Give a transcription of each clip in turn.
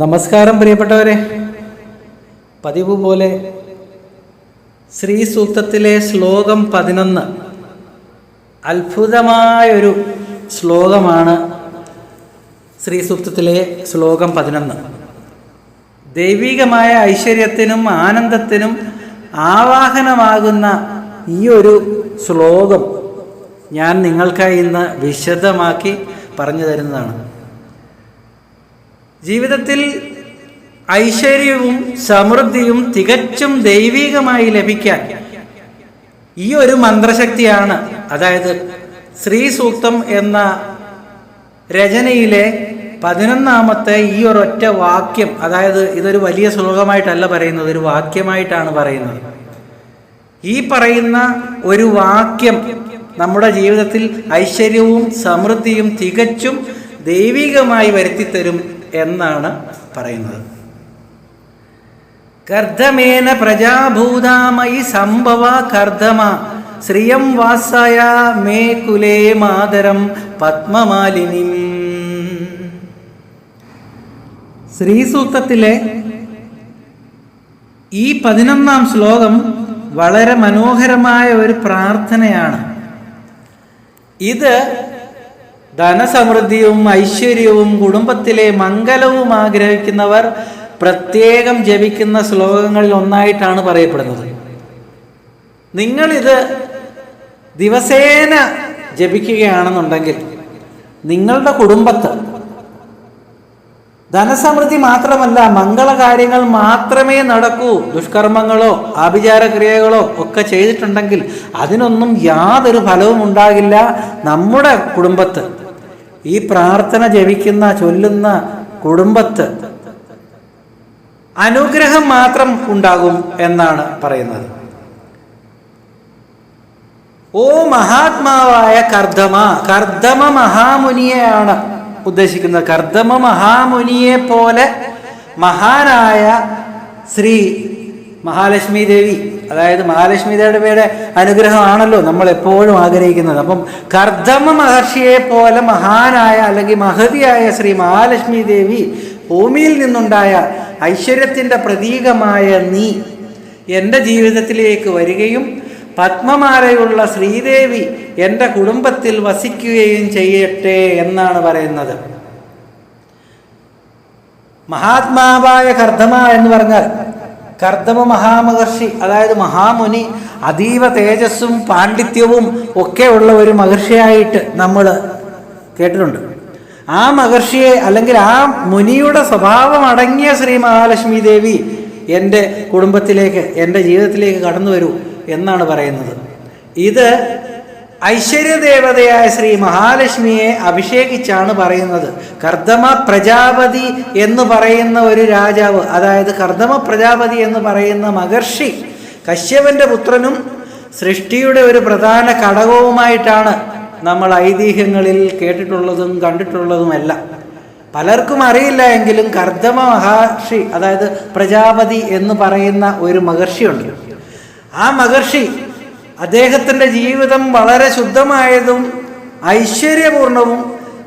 നമസ്കാരം പ്രിയപ്പെട്ടവരെ. പതിവ് പോലെ ശ്രീ സൂക്തത്തിലെ ശ്ലോകം പതിനൊന്ന് അത്ഭുതമായൊരു ശ്ലോകമാണ് ശ്രീ സൂക്തത്തിലെ ശ്ലോകം പതിനൊന്ന്. ദൈവികമായ ഐശ്വര്യത്തിനും ആനന്ദത്തിനും ആവാഹനമാകുന്ന ഈ ഒരു ശ്ലോകം ഞാൻ നിങ്ങൾക്കായി ഇന്ന് വിശദമാക്കി പറഞ്ഞു തരുന്നതാണ്. ജീവിതത്തിൽ ഐശ്വര്യവും സമൃദ്ധിയും തികച്ചും ദൈവികമായി ലഭിക്കാൻ ഈ ഒരു മന്ത്രശക്തിയാണ് അതായത് ശ്രീ സൂക്തം എന്ന രചനയിലെ പതിനൊന്നാമത്തെ ഈ ഒരൊറ്റ വാക്യം അതായത് ഇതൊരു വലിയ ശ്ലോകമായിട്ടല്ല പറയുന്നത് ഒരു വാക്യമായിട്ടാണ് പറയുന്നത്. ഈ പറയുന്ന ഒരു വാക്യം നമ്മുടെ ജീവിതത്തിൽ ഐശ്വര്യവും സമൃദ്ധിയും തികച്ചും ദൈവികമായി വരുത്തിത്തരും എന്നാണ് പറയുന്നത്. കർദ്ധമേന പ്രജാഭൂതാമയി സംഭവ കർദ്ധമ. ശ്രിയം വാസായ മേ കുലേ മാതരം പത്മമാലിനി. ശ്രീസൂക്തത്തിലെ ഈ പതിനൊന്നാം ശ്ലോകം വളരെ മനോഹരമായ ഒരു പ്രാർത്ഥനയാണ്. ഇത് ധനസമൃദ്ധിയും ഐശ്വര്യവും കുടുംബത്തിലെ മംഗലവും ആഗ്രഹിക്കുന്നവർ പ്രത്യേകം ജപിക്കുന്ന ശ്ലോകങ്ങളിൽ ഒന്നായിട്ടാണ് പറയപ്പെടുന്നത്. നിങ്ങളിത് ദിവസേന ജപിക്കുകയാണെന്നുണ്ടെങ്കിൽ നിങ്ങളുടെ കുടുംബത്ത് ധനസമൃദ്ധി മാത്രമല്ല മംഗളകാര്യങ്ങൾ മാത്രമേ നടക്കൂ. ദുഷ്കർമ്മങ്ങളോ ആഭിചാരക്രിയകളോ ഒക്കെ ചെയ്തിട്ടുണ്ടെങ്കിൽ അതിനൊന്നും യാതൊരു ഫലവും ഉണ്ടാകില്ല നമ്മുടെ കുടുംബത്ത്. ഈ പ്രാർത്ഥന ജപിക്കുന്ന ചൊല്ലുന്ന കുടുംബത്ത് അനുഗ്രഹം മാത്രം ഉണ്ടാകും എന്നാണ് പറയുന്നത്. ഓ മഹാത്മാവായ കർദ്ദമ കർദ്ദമ മഹാമുനിയെയാണ് ഉദ്ദേശിക്കുന്നത്. കർദ്ദമ മഹാമുനിയെ പോലെ മഹാനായ ശ്രീ മഹാലക്ഷ്മി ദേവി. അതായത് മഹാലക്ഷ്മി ദേവിയുടെ അനുഗ്രഹമാണല്ലോ നമ്മൾ എപ്പോഴും ആഗ്രഹിക്കുന്നത്. അപ്പം കർദമ മഹർഷിയെ പോലെ മഹാനായ അല്ലെങ്കിൽ മഹതിയായ ശ്രീ മഹാലക്ഷ്മി ദേവി ഭൂമിയിൽ നിന്നുണ്ടായ ഐശ്വര്യത്തിന്റെ പ്രതീകമായ നീ എന്റെ ജീവിതത്തിലേക്ക് വരികയും പത്മമാലയുള്ള ശ്രീദേവി എന്റെ കുടുംബത്തിൽ വസിക്കുകയും ചെയ്യട്ടെ എന്നാണ് പറയുന്നത്. മഹാത്മാവായ കർദ്ധമ എന്ന് പറഞ്ഞാൽ കർദമ മഹാമഹർഷി അതായത് മഹാമുനി അതീവ തേജസ്സും പാണ്ഡിത്യവും ഒക്കെ ഉള്ള ഒരു മഹർഷിയായിട്ട് നമ്മൾ കേട്ടിട്ടുണ്ട്. ആ മഹർഷിയെ അല്ലെങ്കിൽ ആ മുനിയുടെ സ്വഭാവം അടങ്ങിയ ശ്രീ മഹാലക്ഷ്മി ദേവി എന്റെ കുടുംബത്തിലേക്ക് എന്റെ ജീവിതത്തിലേക്ക് കടന്നു വരൂ എന്നാണ് പറയുന്നത്. ഇത് ഐശ്വര്യദേവതയായ ശ്രീ മഹാലക്ഷ്മിയെ അഭിഷേകിച്ചാണ് പറയുന്നത്. കർദമ പ്രജാപതി എന്ന് പറയുന്ന ഒരു രാജാവ് അതായത് കർദമ പ്രജാപതി എന്ന് പറയുന്ന മഹർഷി കശ്യപന്റെ പുത്രനും സൃഷ്ടിയുടെ ഒരു പ്രധാന ഘടകവുമായിട്ടാണ് നമ്മൾ ഐതിഹ്യങ്ങളിൽ കേട്ടിട്ടുള്ളതും കണ്ടിട്ടുള്ളതുമെല്ലാം. പലർക്കും അറിയില്ല എങ്കിലും കർദമ മഹർഷി അതായത് പ്രജാപതി എന്ന് പറയുന്ന ഒരു മഹർഷിയുണ്ട്. ആ മഹർഷി അദ്ദേഹത്തിന്റെ ജീവിതം വളരെ ശുദ്ധമായതും ഐശ്വര്യപൂർണവും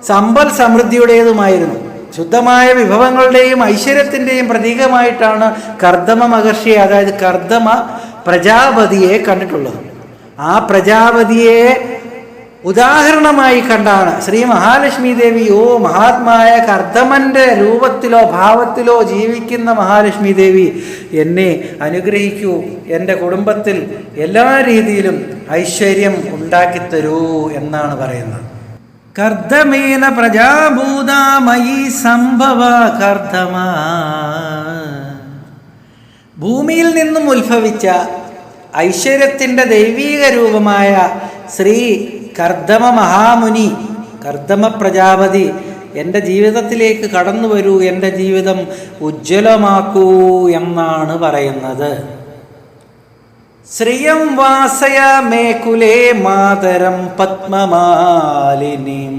സമ്പൽ സമൃദ്ധിയുടേതുമായിരുന്നു. ശുദ്ധമായ വിഭവങ്ങളുടെയും ഐശ്വര്യത്തിന്റെയും പ്രതീകമായിട്ടാണ് കർദമ മഹർഷിയെ അതായത് കർദമ പ്രജാപതിയെ കണ്ടിട്ടുള്ളത്. ആ പ്രജാപതിയെ ഉദാഹരണമായി കണ്ടാണ്. ശ്രീ മഹാലക്ഷ്മി ദേവിയോ മഹാത്മായ കർദമന്റെ രൂപത്തിലോ ഭാവത്തിലോ ജീവിക്കുന്ന മഹാലക്ഷ്മി ദേവി എന്നെ അനുഗ്രഹിക്കൂ. എന്റെ കുടുംബത്തിൽ എല്ലാ രീതിയിലും ഐശ്വര്യം ഉണ്ടാക്കിത്തരൂ എന്നാണ് പറയുന്നത്. കർദ്ദമേന പ്രജാഭൂതാമയി സംഭവ കർദമ. ഭൂമിയിൽ നിന്നും ഉത്ഭവിച്ച ഐശ്വര്യത്തിന്റെ ദൈവീക രൂപമായ ശ്രീ കർദമ മഹാമുനി കർദമ പ്രജാപതി എന്റെ ജീവിതത്തിലേക്ക് കടന്നു വരൂ എന്റെ ജീവിതം ഉജ്ജ്വലമാക്കൂ എന്നാണ് പറയുന്നത്. ശ്രിയം വാസയ മേകുലേ മാതരം പത്മമാലിനിം.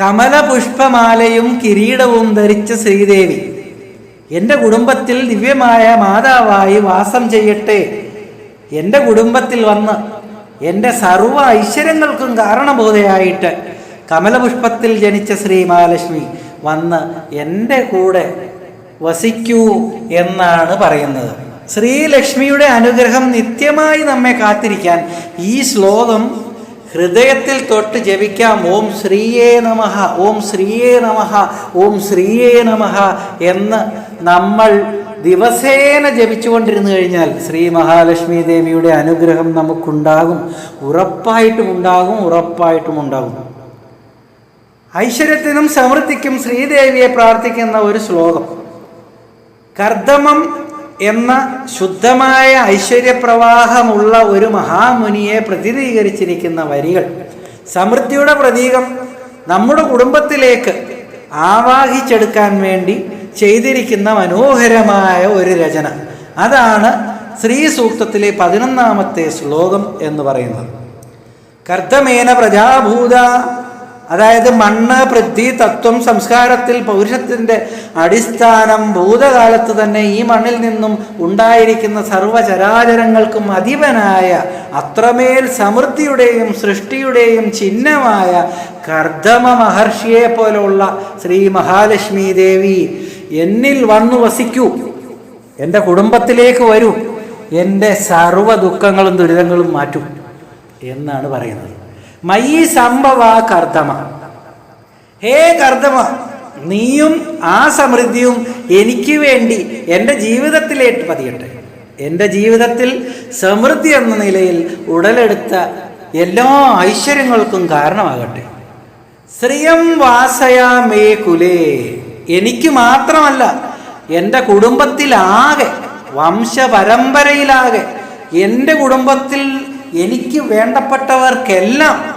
കമലപുഷ്പമാലയും കിരീടവും ധരിച്ച ശ്രീദേവി എന്റെ കുടുംബത്തിൽ ദിവ്യമായ മാതാവായി വാസം ചെയ്യട്ടെ എന്റെ കുടുംബത്തിൽ വന്ന് എന്റെ സർവ ഐശ്വര്യങ്ങൾക്കും കാരണബോധയായിട്ട് കമലപുഷ്പത്തിൽ ജനിച്ച ശ്രീ മഹാലക്ഷ്മി വന്ന് എന്റെ കൂടെ വസിക്കൂ എന്നാണ് പറയുന്നത്. ശ്രീലക്ഷ്മിയുടെ അനുഗ്രഹം നിത്യമായി നമ്മെ കാത്തിരിക്കാൻ ഈ ശ്ലോകം ഹൃദയത്തിൽ തൊട്ട് ജപിക്കാം. ഓം ശ്രീയേ നമഃ ഓം ശ്രീയേ നമഃ ഓം ശ്രീയേ നമഃ എന്ന് നമ്മൾ ദിവസേന ജപിച്ചുകൊണ്ടിരുന്നു കഴിഞ്ഞാൽ ശ്രീ മഹാലക്ഷ്മി ദേവിയുടെ അനുഗ്രഹം നമുക്കുണ്ടാകും. ഉറപ്പായിട്ടും ഉണ്ടാകും ഉറപ്പായിട്ടും ഉണ്ടാകും. ഐശ്വര്യത്തിനും സമൃദ്ധിക്കും ശ്രീദേവിയെ പ്രാർത്ഥിക്കുന്ന ഒരു ശ്ലോകം. കർദമം എന്ന ശുദ്ധമായ ഐശ്വര്യപ്രവാഹമുള്ള ഒരു മഹാമുനിയെ പ്രതിനിധീകരിച്ചിരിക്കുന്ന വരികൾ. സമൃദ്ധിയുടെ പ്രതീകം നമ്മുടെ കുടുംബത്തിലേക്ക് ആവാഹിച്ചെടുക്കാൻ വേണ്ടി ചെയ്തിരിക്കുന്ന മനോഹരമായ ഒരു രചന. അതാണ് ശ്രീ സൂക്തത്തിലെ പതിനൊന്നാമത്തെ ശ്ലോകം എന്ന് പറയുന്നത്. കർത്തമേന പ്രജാഭൂത അതായത് മണ്ണ് പൃഥ്വി തത്വം സംസ്കാരത്തിൽ പൗരുഷത്തിന്റെ അടിസ്ഥാനം ഭൂതകാലത്ത് തന്നെ ഈ മണ്ണിൽ നിന്നും ഉണ്ടായിരിക്കുന്ന സർവചരാചരങ്ങൾക്കും അധിപനായ അത്രമേൽ സമൃദ്ധിയുടെയും സൃഷ്ടിയുടെയും ചിഹ്നമായ കർദമ മഹർഷിയെ പോലുള്ള ശ്രീ മഹാലക്ഷ്മി ദേവി എന്നിൽ വന്നു വസിക്കൂ. എന്റെ കുടുംബത്തിലേക്ക് വരൂ. എന്റെ സർവ ദുഃഖങ്ങളും ദുരിതങ്ങളും മാറ്റും എന്നാണ് പറയുന്നത്. മയി സംഭവ കർദ്ദമ. ഹേ കർദ്ദമ നീയും ആ സമൃദ്ധിയും എനിക്ക് വേണ്ടി എന്റെ ജീവിതത്തിലേക്ക് പതിയട്ടെ. എന്റെ ജീവിതത്തിൽ സമൃദ്ധി എന്ന നിലയിൽ ഉടലെടുത്ത എല്ലാ ഐശ്വര്യങ്ങൾക്കും കാരണമാകട്ടെ. ശ്രീയം വാസയാമേ കുലേ. എനിക്ക് മാത്രമല്ല എന്റെ കുടുംബത്തിലാകെ വംശപരമ്പരയിലാകെ എന്റെ കുടുംബത്തിൽ എനിക്ക് വേണ്ടപ്പെട്ടവർക്കെല്ലാം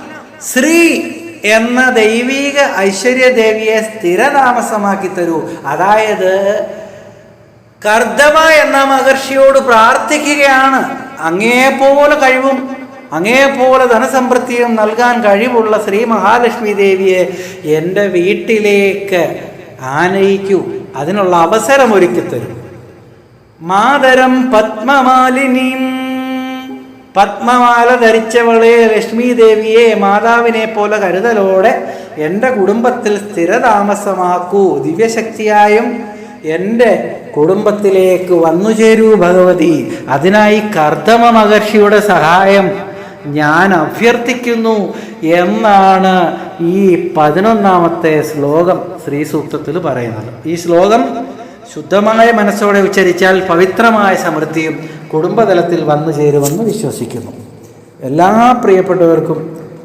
ശ്രീ എന്ന ദൈവീക ഐശ്വര്യദേവിയെ സ്ഥിരതാമസമാക്കി തരൂ. അതായത് കർദ്ദമ എന്ന മഹർഷിയോട് പ്രാർത്ഥിക്കുകയാണ്. അങ്ങേപോലെ കഴിവും അങ്ങേപോലെ ധനസമൃദ്ധിയും നൽകാൻ കഴിവുള്ള ശ്രീ മഹാലക്ഷ്മി ദേവിയെ എന്റെ വീട്ടിലേക്ക് ആനയിക്കൂ. അതിനുള്ള അവസരം ഒരുക്കി തരും. മാതരം പത്മമാലിനിയും പത്മമാല ധരിച്ചവളെ ലക്ഷ്മി ദേവിയെ മാതാവിനെ പോലെ കരുതലോടെ എന്റെ കുടുംബത്തിൽ സ്ഥിരതാമസമാക്കൂ. ദിവ്യശക്തിയായും എന്റെ കുടുംബത്തിലേക്ക് വന്നു ചേരൂ ഭഗവതി. അതിനായി കർദമ മഹർഷിയുടെ സഹായം ഞാൻ അഭ്യർത്ഥിക്കുന്നു എന്നാണ് ഈ പതിനൊന്നാമത്തെ ശ്ലോകം ശ്രീ സൂക്തത്തിൽ പറയുന്നത്. ഈ ശ്ലോകം ശുദ്ധമായ മനസ്സോടെ ഉച്ചരിച്ചാൽ പവിത്രമായ സമൃദ്ധിയും കുടുംബതലത്തിൽ വന്നു ചേരുമെന്ന് വിശ്വസിക്കുന്നു. എല്ലാ പ്രിയപ്പെട്ടവർക്കും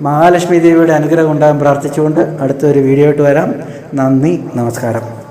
മഹാലക്ഷ്മി ദേവിയുടെ അനുഗ്രഹം ഉണ്ടാകാൻ പ്രാർത്ഥിച്ചുകൊണ്ട് അടുത്തൊരു വീഡിയോ ആയിട്ട് വരാം. നന്ദി നമസ്കാരം.